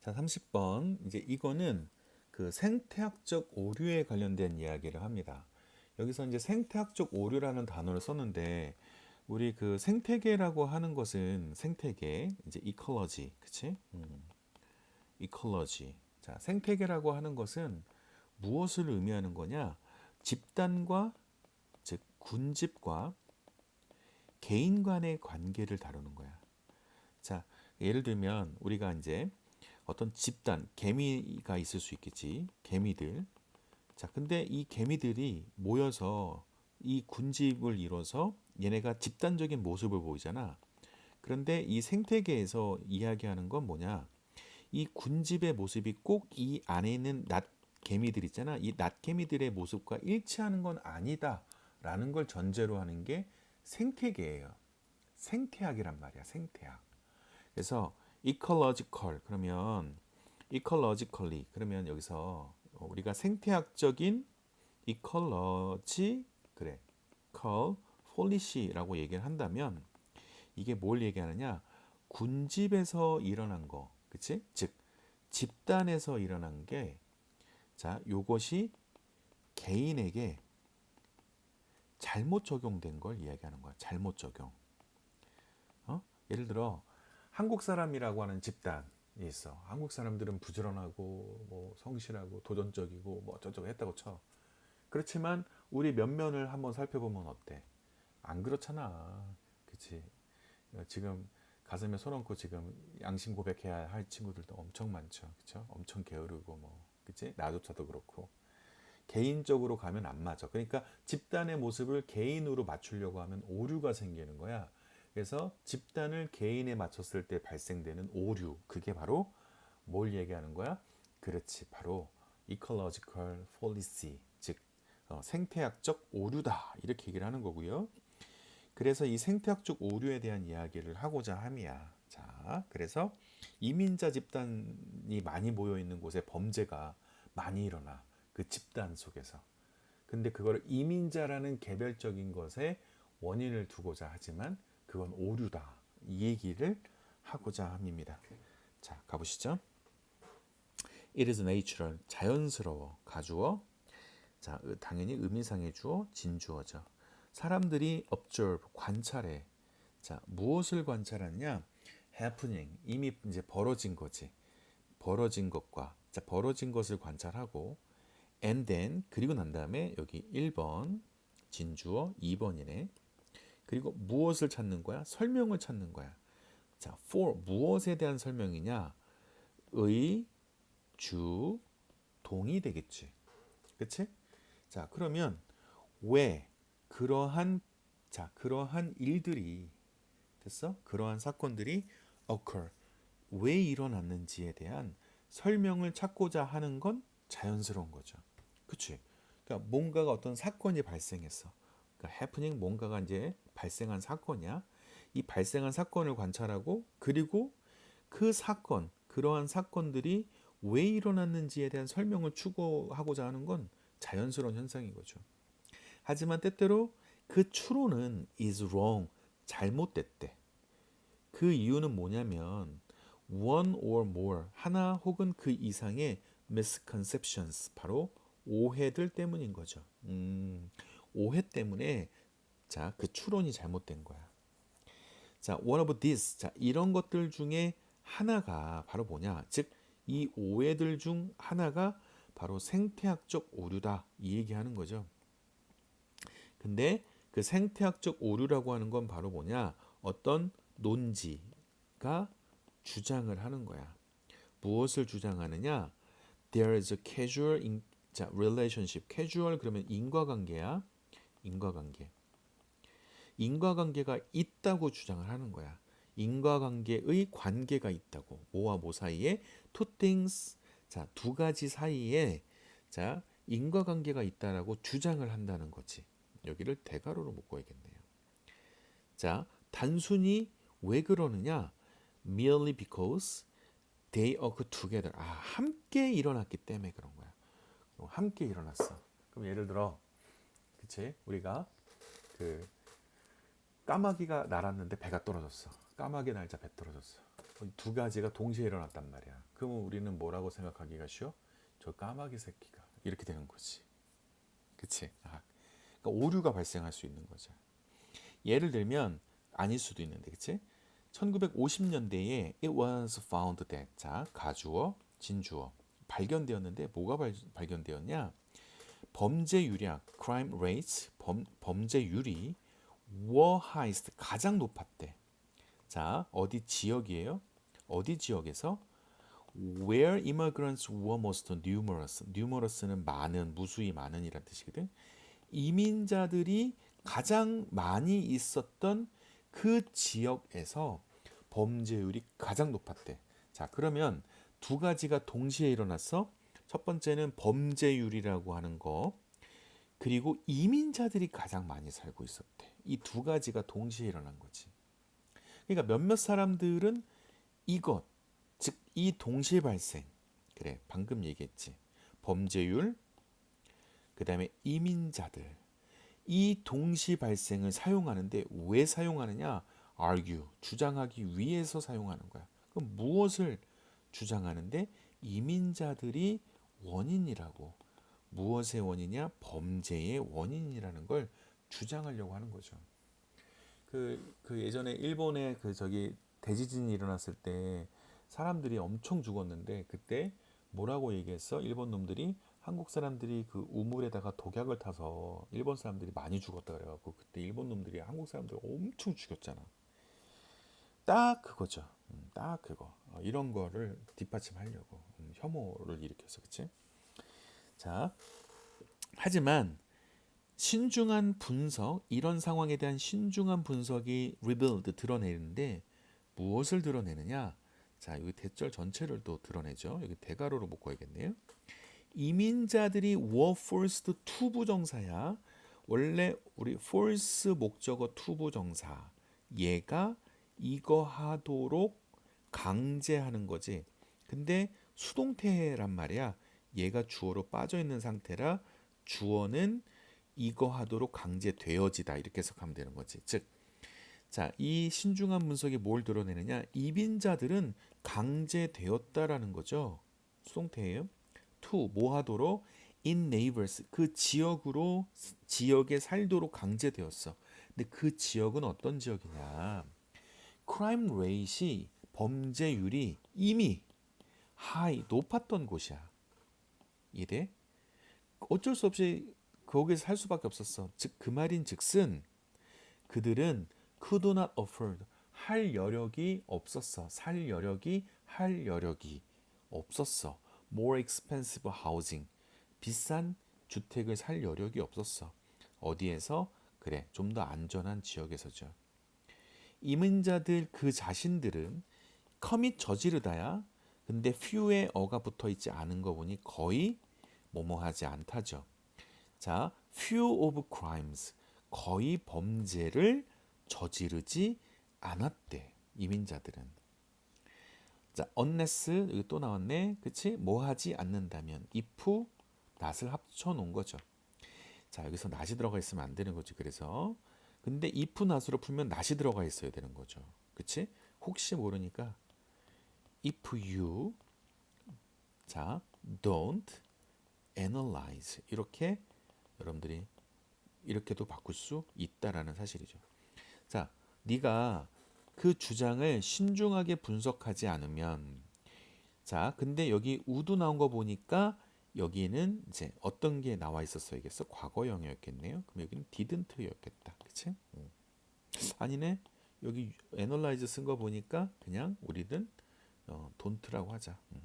자, 30번. 이제 이거는 그 생태학적 오류에 관련된 이야기를 합니다. 여기서 이제 생태학적 오류라는 단어를 썼는데 우리 그 생태계라고 하는 것은 생태계, 이제 이컬러지, 그치? 음. 이컬러지. 자, 생태계라고 하는 것은 무엇을 의미하는 거냐? 집단과 즉 군집과 개인 간의 관계를 다루는 거야. 자, 예를 들면 우리가 이제 어떤 집단, 개미가 있을 수 있겠지. 개미들. 자, 근데 이 개미들이 모여서 이 군집을 이뤄서 얘네가 집단적인 모습을 보이잖아. 그런데 이 생태계에서 이야기하는 건 뭐냐? 이 군집의 모습이 꼭 이 안에 있는 낫 개미들 있잖아. 이 낫 개미들의 모습과 일치하는 건 아니다라는 걸 전제로 하는 게 생태계예요. 생태학이란 말이야. 생태학. 그래서 ecological 그러면 ecologically 그러면 여기서 우리가 생태학적인 ecology 그래 call policy라고 얘기를 한다면 이게 뭘 얘기하느냐? 군집에서 일어난 거 그치? 즉 집단에서 일어난 게 자 요것이 개인에게 잘못 적용된 걸 이야기하는 거야 잘못 적용. 어? 예를 들어 한국 사람이라고 하는 집단이 있어. 한국 사람들은 부지런하고 뭐 성실하고 도전적이고 뭐 어쩌저쩌고 했다고 쳐. 그렇지만 우리 면면을 한번 살펴보면 어때? 안 그렇잖아. 그치? 지금 가슴에 손 얹고 지금 양심 고백해야 할 친구들도 엄청 많죠. 그쵸? 엄청 게으르고 뭐. 그치? 나조차도 그렇고. 개인적으로 가면 안 맞아. 그러니까 집단의 모습을 개인으로 맞추려고 하면 오류가 생기는 거야. 그래서 집단을 개인에 맞췄을 때 발생되는 오류, 그게 바로 뭘 얘기하는 거야? 그렇지, 바로 ecological fallacy, 즉 어, 생태학적 오류다 이렇게 얘기를 하는 거고요. 그래서 이 생태학적 오류에 대한 이야기를 하고자 함이야. 자, 그래서 이민자 집단이 많이 모여 있는 곳에 범죄가 많이 일어나 그 집단 속에서. 근데 그거를 이민자라는 개별적인 것에 원인을 두고자 하지만 그건 오류다. 이 얘기를 하고자 합니다. 자, 가보시죠. It is natural. 자연스러워. 가주어. 자, 당연히 의미상의 주어, 진주어죠. 사람들이 observe, 관찰해. 자, 무엇을 관찰하냐? happening. 이미 이제 벌어진 거지. 벌어진 것과 자, 벌어진 것을 관찰하고 and then 그리고 난 다음에 여기 1번 진주어 2번이네. 그리고 무엇을 찾는 거야? 설명을 찾는 거야. 자, for 무엇에 대한 설명이냐? 의, 주, 동이 되겠지. 그치? 자, 그러면 왜 그러한 자, 그러한 일들이 됐어? 그러한 사건들이 occur 왜 일어났는지에 대한 설명을 찾고자 하는 건 자연스러운 거죠. 그치? 그러니까 뭔가가 어떤 사건이 발생했어. 그러니까 happening 뭔가가 이제 발생한 사건이야. 이 발생한 사건을 관찰하고 그리고 그 사건, 그러한 사건들이 왜 일어났는지에 대한 설명을 추구하고자 하는 건 자연스러운 현상인 거죠. 하지만 때때로 그 추론은 is wrong, 잘못됐대. 그 이유는 뭐냐면 one or more, 하나 혹은 그 이상의 misconceptions, 바로 오해들 때문인 거죠. 음, 오해 때문에 자, 그 추론이 잘못된 거야. 자, one of these. 자, 이런 것들 중에 하나가 바로 뭐냐? 즉, 이 오해들 중 하나가 바로 생태학적 오류다. 이 얘기하는 거죠. 근데 그 생태학적 오류라고 하는 건 바로 뭐냐? 어떤 논지가 주장을 하는 거야. 무엇을 주장하느냐? There is a casual in, 자, relationship. casual 그러면 인과관계야. 인과관계. 인과관계가 있다고 주장을 하는 거야. 인과관계의 관계가 있다고. 모와 모 사이에 two things 자, 두 가지 사이에 자, 인과관계가 있다라고 주장을 한다는 거지. 여기를 대가로로 묶어야겠네요. 자, 단순히 왜 그러느냐? merely because they occur together. 아, 함께 일어났기 때문에 그런 거야. 함께 일어났어. 그럼 예를 들어, 그치? 우리가 그 까마귀가 날았는데 배가 떨어졌어. 까마귀 날자 배 떨어졌어. 두 가지가 동시에 일어났단 말이야. 그러면 우리는 뭐라고 생각하기가 쉬워? 저 까마귀 새끼가 이렇게 되는 거지. 그치? 아, 그러니까 오류가 발생할 수 있는 거죠. 예를 들면 아닐 수도 있는데, 그치? 1950년대에 it was found that 자 가주어, 진주어 발견되었는데 뭐가 발, 발견되었냐? 범죄율이야 crime rates 범, 범죄율이 highest 가장 높았대. 자 어디 지역이에요? 어디 지역에서 where immigrants were most numerous. numerous는 많은, 무수히 많은이란 뜻이거든. 이민자들이 가장 많이 있었던 그 지역에서 범죄율이 가장 높았대. 자, 그러면 두 가지가 동시에 일어났어. 첫 번째는 범죄율이라고 하는 거. 그리고 이민자들이 가장 많이 살고 있었대. 이 두 가지가 동시에 일어난 거지. 그러니까 몇몇 사람들은 이것, 즉 이 동시에 발생. 그래, 방금 얘기했지. 범죄율, 그 다음에 이민자들. 이 동시 발생을 사용하는데 왜 사용하느냐? argue, 주장하기 위해서 사용하는 거야. 그럼 무엇을 주장하는데 이민자들이 원인이라고. 무엇의 원인이냐? 범죄의 원인이라는 걸 주장하려고 하는 거죠. 그, 그 예전에 일본에 그 저기 대지진이 일어났을 때 사람들이 엄청 죽었는데 그때 뭐라고 얘기했어? 일본 놈들이 한국 사람들이 그 우물에다가 독약을 타서 일본 사람들이 많이 죽었다 그래갖고 그때 일본 놈들이 한국 사람들 엄청 죽였잖아. 딱 그거죠. 음, 딱 그거. 어, 이런 거를 뒷받침하려고 음, 혐오를 일으켜서 그치? 자, 하지만 신중한 분석, 이런 상황에 대한 신중한 분석이 revealed 드러내는데 무엇을 드러내느냐? 자, 여기 대절 전체를 또 드러내죠. 여기 대가로로 묶어야겠네요. 이민자들이 were forced to 부정사야. 원래 우리 force 목적어 to 부정사. 얘가 이거 하도록 강제하는 거지. 근데 수동태란 말이야. 얘가 주어로 빠져 있는 상태라 주어는 이거 하도록 강제되어지다 이렇게 해석하면 되는 거지. 즉, 자, 이 신중한 분석이 뭘 드러내느냐? 이민자들은 강제되었다라는 거죠. 수동태예요. to 뭐 하도록 in neighbors 그 지역으로 지역에 살도록 강제되었어. 근데 그 지역은 어떤 지역이냐? crime rate이 범죄율이 이미 high 높았던 곳이야. 이래? 어쩔 수 없이 거기서 살 수밖에 없었어. 즉 그 말인 즉슨 그들은 could not afford 할 여력이 없었어. 살 여력이 할 여력이 없었어. more expensive housing 비싼 주택을 살 여력이 없었어. 어디에서? 그래, 좀 더 안전한 지역에서죠. 이민자들 그 자신들은 커밋 저지르다야. 근데 few의 어가 붙어 있지 않은 거 보니 거의 뭐뭐하지 않다죠. 자, few of crimes 거의 범죄를 저지르지 않았대. 이민자들은. 자, unless 여기 또 나왔네. 그치? 뭐 하지 않는다면 if not을 합쳐 놓은 거죠. 자, 여기서 not이 들어가 있으면 안 되는 거지. 그래서 근데 if not으로 풀면 not이 들어가 있어야 되는 거죠. 그치? 혹시 모르니까 if you 자, don't analyze 이렇게 여러분들이 이렇게도 바꿀 수 있다라는 사실이죠. 자, 네가 그 주장을 신중하게 분석하지 않으면 자, 근데 여기 우도 나온 거 보니까 여기는 이제 어떤 게 나와 있었어야겠어? 과거형이었겠네요. 그럼 여기는 didn't였겠다. 그치? 음. 아니네. 여기 analyze 쓴 거 보니까 그냥 우리는 어, don't라고 하자. 음.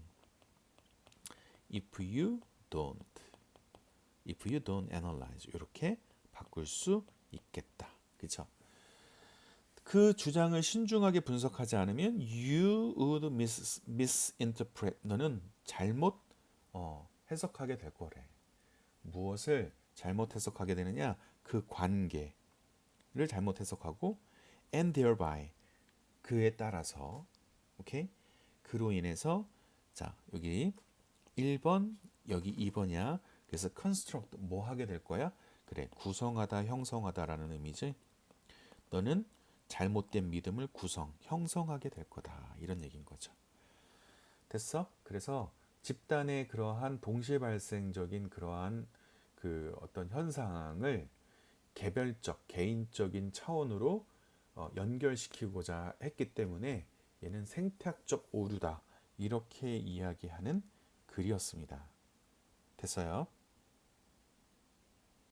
If you don't, if you don't analyze 이렇게 바꿀 수 있겠다. 그쵸? 그 주장을 신중하게 분석하지 않으면 you would mis, misinterpret 너는 잘못 어, 해석하게 될 거래. 무엇을 잘못 해석하게 되느냐? 그 관계를 잘못 해석하고 and thereby 그에 따라서 오케이? 그로 인해서 자, 여기 1번 여기 2번이야. 그래서 construct 뭐 하게 될 거야? 그래. 구성하다, 형성하다라는 의미지. 너는 잘못된 믿음을 구성, 형성하게 될 거다. 이런 얘기인 거죠. 됐어? 그래서 집단의 그러한 동시에 발생적인 그러한 그 어떤 현상을 개별적, 개인적인 차원으로 어, 연결시키고자 했기 때문에 얘는 생태학적 오류다. 이렇게 이야기하는 글이었습니다. 됐어요?